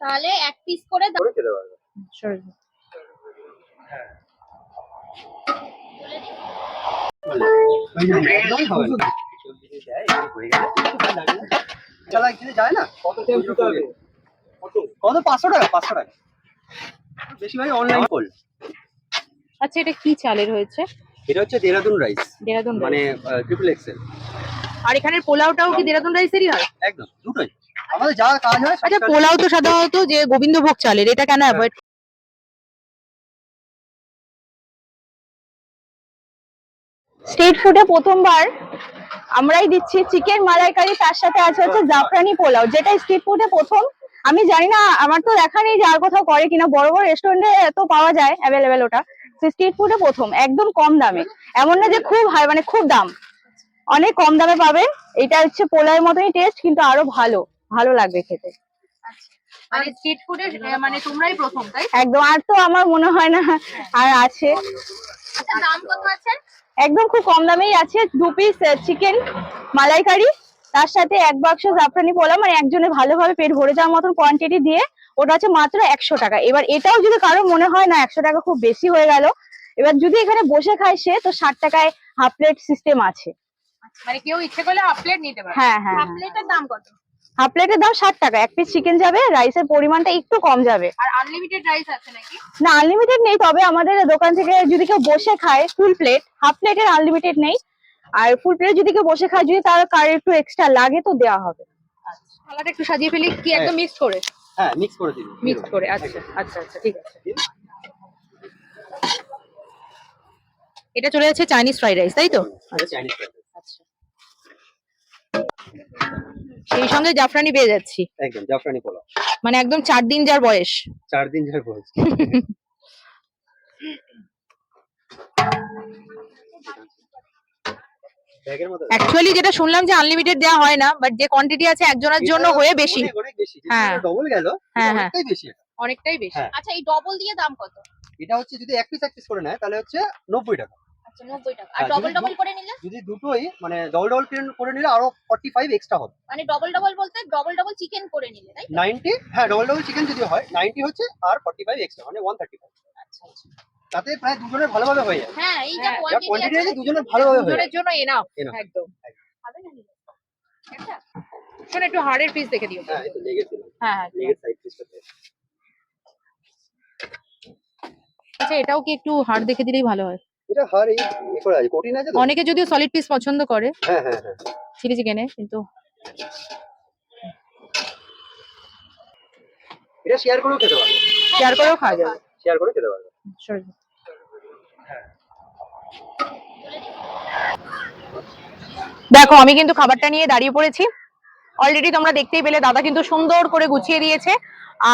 তাহলে এক পিস করে দাও। করে খেতে পারবে। যায় না কত টাকা দিতে হবে কত পাঁচশো টাকা পাঁচশো টাকা বেশিরভাগ অনলাইন কল আচ্ছা এটা কি চালের হয়েছে? এটা হচ্ছে দেরাদুন রাইস দেরাদুন মানে মানে ট্রিপল এক্সেল আর এখানের পোলাওটাও কি দেরাদুন রাইসেরই হয়? একদম দুটোই। আমাদের যা কাজ হয় আচ্ছা পোলাও তো সাধারণত যে গোবিন্দভোগ চালের এটা কেন অ্যাভয়েড স্ট্রিট ফুডে প্রথমবার আমরাই দিচ্ছি চিকেন মালাইকারি তার সাথে আছে হচ্ছে জাফরানি পোলাও যেটা স্ট্রিট ফুডে প্রথম। আমি জানি না আমার তো দেখা নেই যে আর কোথাও করে কিনা। বড় বড় রেস্টুরেন্টে তো পাওয়া যায় অ্যাভেলেবেল ওটা। স্ট্রিট ফুডে প্রথম একদম কম দামে। এমন না যে খুব হাই মানে খুব দাম। অনেক কম দামে পাবেন এটা হচ্ছে পোলাওয়ের মতনই টেস্ট কিন্তু আরও ভালো। ভালো লাগবে খেতে। মানে স্ট্রিট ফুডে মানে তোমরাই প্রথম তাই একদম আর তো আমার মনে হয় না আর আছে। আচ্ছা দাম কত আছে? একদম খুব কম দামেই আছে দু পিস চিকেন মালাইকারি তার সাথে এক বাক্স জাফরানি পোলাও মানে একজনে ভালোভাবে পেট ভরে যাওয়ার মতন কোয়ান্টিটি দিয়ে ওটা হচ্ছে মাত্র একশো টাকা। এবার এটাও যদি কারও মনে হয় না একশো টাকা খুব বেশি হয়ে গেল এবার যদি এখানে বসে খায় সে তো ষাট টাকায় হাফ প্লেট সিস্টেম আছে। মানে কেউ ইচ্ছে করলে হাফ প্লেট নিতে পারে। হ্যাঁ হ্যাঁ হাফ প্লেটের দাম কত? হাফ প্লেটের দাম ষাট টাকা। এক পিস চিকেন যাবে রাইসের পরিমাণটা একটু কম যাবে। আর আনলিমিটেড রাইস আছে নাকি? না আনলিমিটেড নেই তবে আমাদের দোকান থেকে যদি কেউ বসে খায় ফুল প্লেট হাফ প্লেটের আনলিমিটেড নেই। আর ফুল প্লেট যদি কেউ বসে খায় যদি তার কার একটু এক্সট্রা লাগে তো দেওয়া হবে। থালাটা একটু সাজিয়ে ফেলি। কি একদম মিক্স করে? হ্যাঁ মিক্স করে দিন মিক্স করে আচ্ছা আচ্ছা আচ্ছা ঠিক আছে। এটা চলে যাচ্ছে চাইনিজ ফ্রাইড রাইস তাই তো? আচ্ছা চাইনিজ আচ্ছা সেই সঙ্গে জাফরানি পেয়ে যাচ্ছি। একদম জাফরানি পোলাও। মানে একদম চার দিন যার বয়স। চার দিন যার বয়স। অ্যাকচুয়ালি যেটা শুনলাম যে আনলিমিটেড দেওয়া হয় না বাট যে কোয়ান্টিটি আছে একজনের জন্য হয়ে বেশি। অনেক অনেক বেশি। হ্যাঁ। ডবল গেল হ্যাঁ, হ্যাঁ। অনেকটাই বেশি অনেকটাই বেশি। হ্যাঁ। আচ্ছা এই ডবল দিয়ে দাম কত? এটা হচ্ছে যদি এক পিস এক পিস করে নেয় তাহলে হচ্ছে নব্বই টাকা। নব্বই টাকা। আর হ্যাঁ, ডবল ডবল করে নিলে? যদি দুটোই মানে ডবল ডবল করে নিলে আরও ফর্টি ফাইভ এক্সট্রা হবে। মানে ডবল ডবল বলতে ডবল ডবল চিকেন করে নিলে তাই নাইনটি হ্যাঁ ডবল ডবল চিকেন যদি হয় নাইনটি হচ্ছে আর ফর্টি ফাইভ এক্সট্রা মানে ওয়ান থার্টি ফাইভ আচ্ছা আচ্ছা। তাতে প্রায় দুজনের ভালোভাবে হয়ে যায়। হ্যাঁ এই যা হ্যাঁ, কোয়ান্টিটি কোয়ান্টিটি আছে আছে দুজনের ভালোভাবে হয়ে দুজনের জন্য এনাফ একদম। হবে না শোন একটু হাড়ের পিস দেখে দিও। হ্যাঁ হ্যাঁ হ্যাঁ সাইড পিসটা আচ্ছা এটাও কি একটু হাড় দেখে দিলেই ভালো হয়? এটা হার এই আছে কোটিন আছে অনেকে যদিও সলিড পিস পছন্দ করে। হ্যাঁ হ্যাঁ হ্যাঁ। চিলি চিকেনে কিন্তু এটা শেয়ার করেও খেতে পারবে। শেয়ার করেও খাওয়া যাবে। শেয়ার করে খেতে পারবে। দেখো আমি কিন্তু খাবারটা নিয়ে দাঁড়িয়ে পড়েছি। অলরেডি তোমরা দেখতেই পেলে দাদা কিন্তু সুন্দর করে গুছিয়ে দিয়েছে।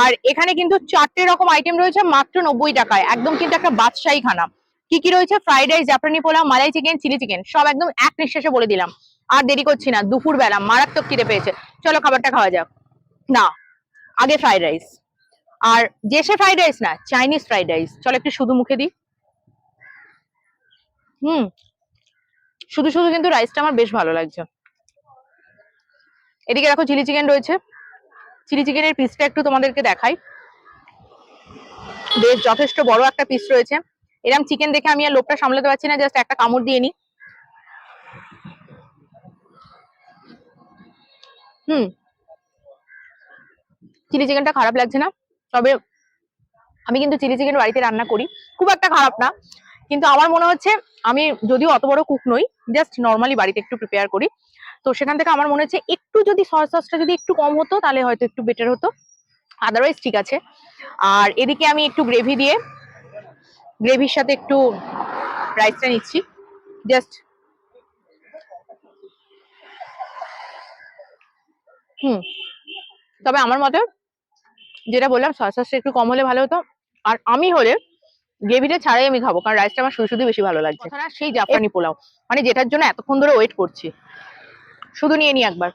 আর এখানে কিন্তু চারটে রকম আইটেম রয়েছে মাত্র নব্বই টাকায়। একদম কিন্তু একটা বাদশাহী খানা কি কি রয়েছে? Fried rice Zafrani pulao, malai chicken chilli chicken সব একদম এক নিঃশ্বাসে বলে দিলাম। আর দেরি করছি না দুপুর বেলা মারাত্মক খিদে পেয়েছে। চলো খাবারটা খাওয়া যাক। না, আগে ফ্রাইড রাইস আর যে সে ফ্রাইড রাইস না চাইনিজ ফ্রাইড রাইস চলো একটু শুধু মুখে দিই। হুম, শুধু শুধু কিন্তু রাইসটা আমার বেশ ভালো লাগছে। এদিকে দেখো চিলি চিকেন রয়েছে। চিলি চিকেনের পিসটা একটু তোমাদেরকে দেখাই। বেশ যথেষ্ট বড় একটা পিস রয়েছে। এরকম চিকেন দেখে আমি আর লোকটা সামলাতে পারছি না জাস্ট একটা কামড় দিয়ে নি। হুম। চিলি চিকেনটা খারাপ লাগছে না, তবে আমি কিন্তু চিলি চিকেন বাড়িতে রান্না করি। খুব একটা খারাপ না, কিন্তু আমার মনে হচ্ছে আমি যদিও অত বড় কুক নই জাস্ট নর্মালি বাড়িতে একটু প্রিপেয়ার করি। তো সেখান থেকে আমার মনে হচ্ছে একটু যদি সস সসটা যদি একটু কম হতো, তাহলে হয়তো একটু বেটার হতো। আদারওয়াইজ ঠিক আছে। আর এদিকে আমি একটু গ্রেভি দিয়ে গ্রেভির সাথে একটু রাইসটা নিচ্ছি। জাস্ট হুম তবে আমার মতে যেটা বললাম সস সসটা একটু কম হলে ভালো হতো। আর আমি হলে গ্রেভিটা ছাড়াই আমি খাব কারণ রাইসটা আমার শুধু শুধু বেশি ভালো লাগছে। সেই জাপানি পোলাও। মানে যেটার জন্য এতক্ষণ ধরে ওয়েট করছি। শুধু নিয়ে নি একবার।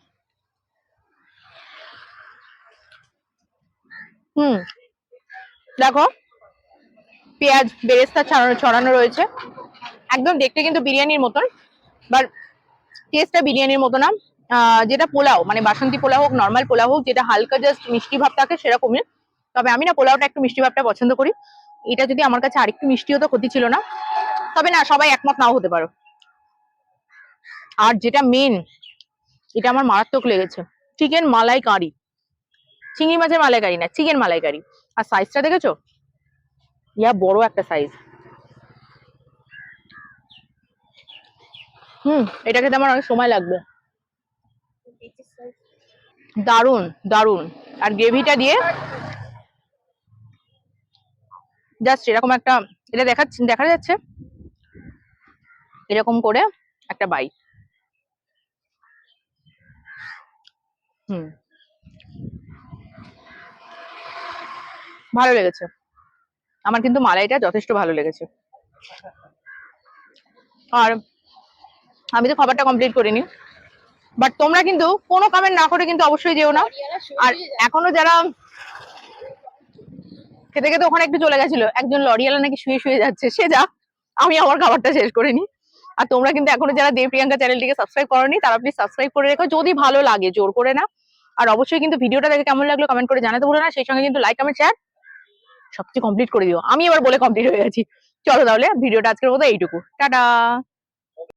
হুম দেখো পেঁয়াজ, বেরেস্তা ছড়ানো ছড়ানো রয়েছে। একদম দেখতে কিন্তু বিরিয়ানির মতন বাট টেস্টটা বিরিয়ানির মতো না। যেটা পোলাও মানে বাসন্তী পোলাও হোক নর্মাল পোলাও হোক, যেটা হালকা জাস্ট মিষ্টি ভাব থাকে সেরকমই। তবে আমি না পোলাওটা একটু মিষ্টি ভাবটা পছন্দ করি। এটা যদি আমার কাছে আরেকটু মিষ্টি হতো ক্ষতি ছিল না। তবে না, সবাই একমত নাও হতে পারো। আর যেটা মেন এটা আমার মারাত্মক লেগেছে। চিকেন মালাই কারি চিংড়ি মাছের মালাইকারি না, চিকেন মালাইকারি। আর সাইজটা দেখেছ? ইয়া বড় একটা সাইজ হুম, এটা খেতে আমার অনেক সময় লাগবে। দারুণ দারুণ আর গ্রেভিটা দিয়ে জাস্ট এরকম একটা, এটা দেখাচ্ছে দেখা যাচ্ছে? এরকম করে একটা বাইক হুম। ভালো লেগেছে। আমার কিন্তু মালাইটা যথেষ্ট ভালো লেগেছে। আর আমি তো খাবারটা কমপ্লিট করিনি। বাট তোমরা কিন্তু কোনো কমেন্ট না করে কিন্তু অবশ্যই যেও না। আর এখনও যারা খেতে খেতে ওখানে একটু চলে গেছিল, একজন লরিয়ালা নাকি শুয়ে শুয়ে যাচ্ছে, সে যা আমি আমার খাবারটা শেষ করে নি আর তোমরা কিন্তু এখনও যারা দেব প্রিয়াঙ্কা চ্যানেলটিকে সাবস্ক্রাইব করনি, তারা প্লিজ সাবস্ক্রাইব করে রেখো, যদি ভালো লাগে, জোর করে না। আর অবশ্যই কিন্তু ভিডিওটা দেখে কেমন লাগল কমেন্ট করে জানাতে ভুলো না। সেই সঙ্গে কিন্তু লাইক কমেন্ট শেয়ার সবকিছু কমপ্লিট করে দিও। আমি এবার বলে কমপ্লিট হয়ে গেছি। চলো তাহলে ভিডিওটা আজকের মতো এইটুকু। টাটা!